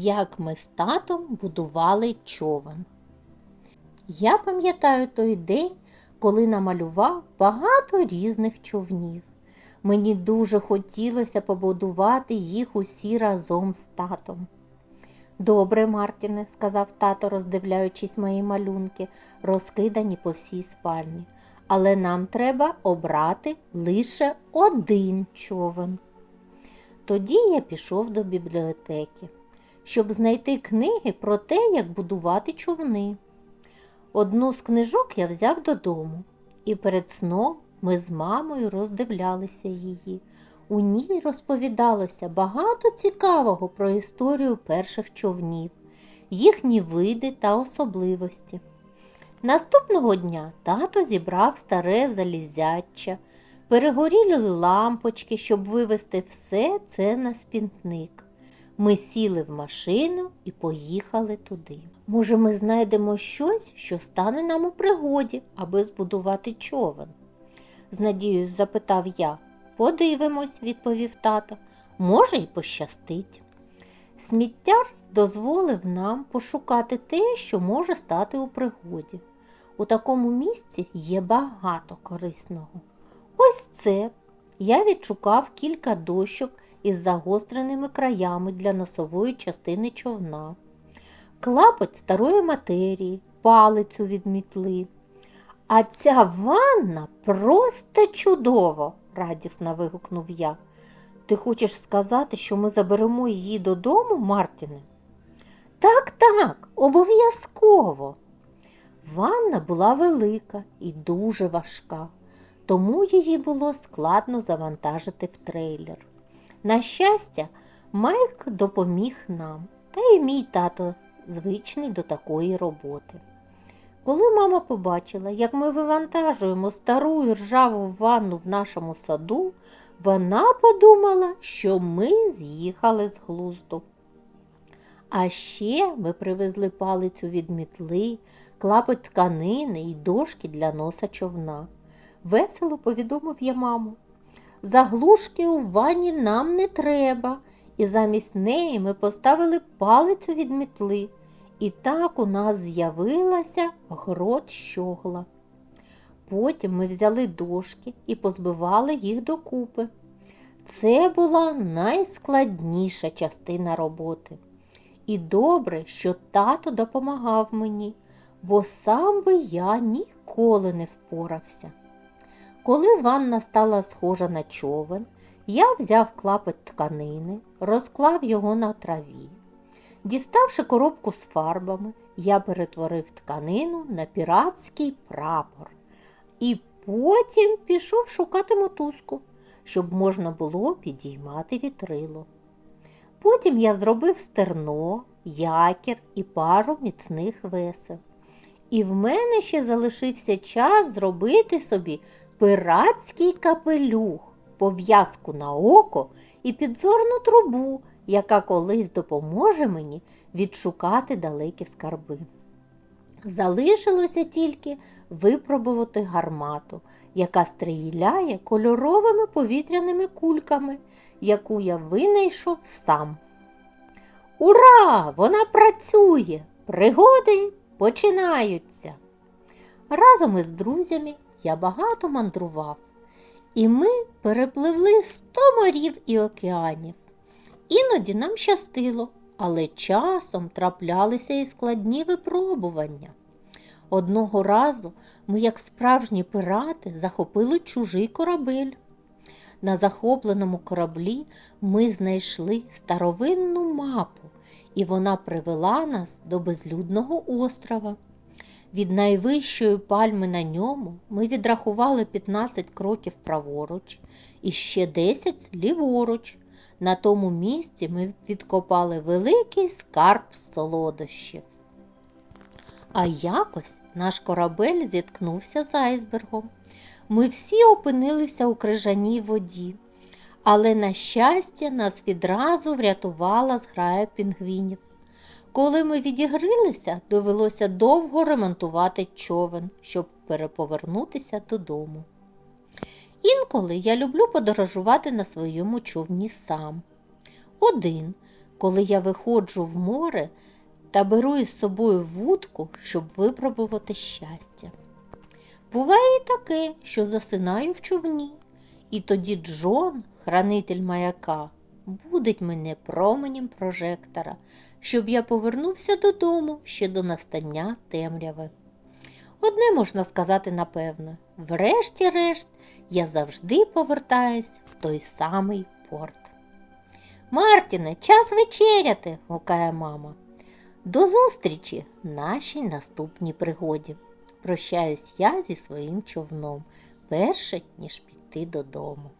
як ми з татом будували човен. Я пам'ятаю той день, коли намалював багато різних човнів. Мені дуже хотілося побудувати їх усі разом з татом. Добре, Мартіне, сказав тато, роздивляючись мої малюнки, розкидані по всій спальні. Але нам треба обрати лише один човен. Тоді я пішов до бібліотеки, щоб знайти книги про те, як будувати човни. Одну з книжок я взяв додому, і перед сном ми з мамою роздивлялися її. У ній розповідалося багато цікавого про історію перших човнів, їхні види та особливості. Наступного дня тато зібрав старе залізяча, перегорілі лампочки, щоб вивезти все це на спінтник. Ми сіли в машину і поїхали туди. Може, ми знайдемо щось, що стане нам у пригоді, аби збудувати човен? з надією запитав я. Подивимось, відповів тато. Може, й пощастить. Сміттяр дозволив нам пошукати те, що може стати у пригоді. У такому місці є багато корисного. Ось це. Я відшукав кілька дощок із загостреними краями для носової частини човна, клапоть старої матерії, палицю від мітли. А ця ванна просто чудово, радісно вигукнув я. Ти хочеш сказати, що ми заберемо її додому, Мартіне? Так, так, обов'язково. Ванна була велика і дуже важка, тому її було складно завантажити в трейлер. На щастя, Майк допоміг нам, та й мій тато звичний до такої роботи. Коли мама побачила, як ми вивантажуємо стару і ржаву ванну в нашому саду, вона подумала, що ми з'їхали з глузду. А ще ми привезли палицю від мітли, клапоть тканини і дошки для носа човна. Весело повідомив я маму. Заглушки у ванні нам не треба, і замість неї ми поставили палицю від мітли. І так у нас з'явилася грот щогла. Потім ми взяли дошки і позбивали їх докупи. Це була найскладніша частина роботи. І добре, що тато допомагав мені, бо сам би я ніколи не впорався. Коли ванна стала схожа на човен, я взяв клапоть тканини, розклав його на траві. Діставши коробку з фарбами, я перетворив тканину на піратський прапор і потім пішов шукати мотузку, щоб можна було підіймати вітрило. Потім я зробив стерно, якір і пару міцних весел. І в мене ще залишився час зробити собі пиратський капелюх, пов'язку на око і підзорну трубу, яка колись допоможе мені відшукати далекі скарби. Залишилося тільки випробувати гармату, яка стріляє кольоровими повітряними кульками, яку я винайшов сам. Ура! Вона працює! Пригоди починаються! Разом із друзями я багато мандрував, і ми перепливли сто морів і океанів. Іноді нам щастило, але часом траплялися і складні випробування. Одного разу ми, як справжні пирати, захопили чужий корабель. На захопленому кораблі ми знайшли старовинну мапу, і вона привела нас до безлюдного острова. Від найвищої пальми на ньому ми відрахували 15 кроків праворуч і ще 10 ліворуч. На тому місці ми відкопали великий скарб солодощів. А якось наш корабель зіткнувся з айсбергом. Ми всі опинилися у крижаній воді, але, на щастя, нас відразу врятувала зграя пінгвінів. Коли ми відігрилися, довелося довго ремонтувати човен, щоб переповернутися додому. Інколи я люблю подорожувати на своєму човні сам. Один, коли я виходжу в море та беру із собою вудку, щоб випробувати щастя. Буває і таке, що засинаю в човні, і тоді Джон, хранитель маяка, будить мене променем прожектора, щоб я повернувся додому ще до настання темряви. Одне можна сказати напевно, врешті-решт я завжди повертаюсь в той самий порт. Мартіне, час вечеряти, гукає мама. До зустрічі в нашій наступній пригоді. Прощаюсь я зі своїм човном, перше, ніж піти додому.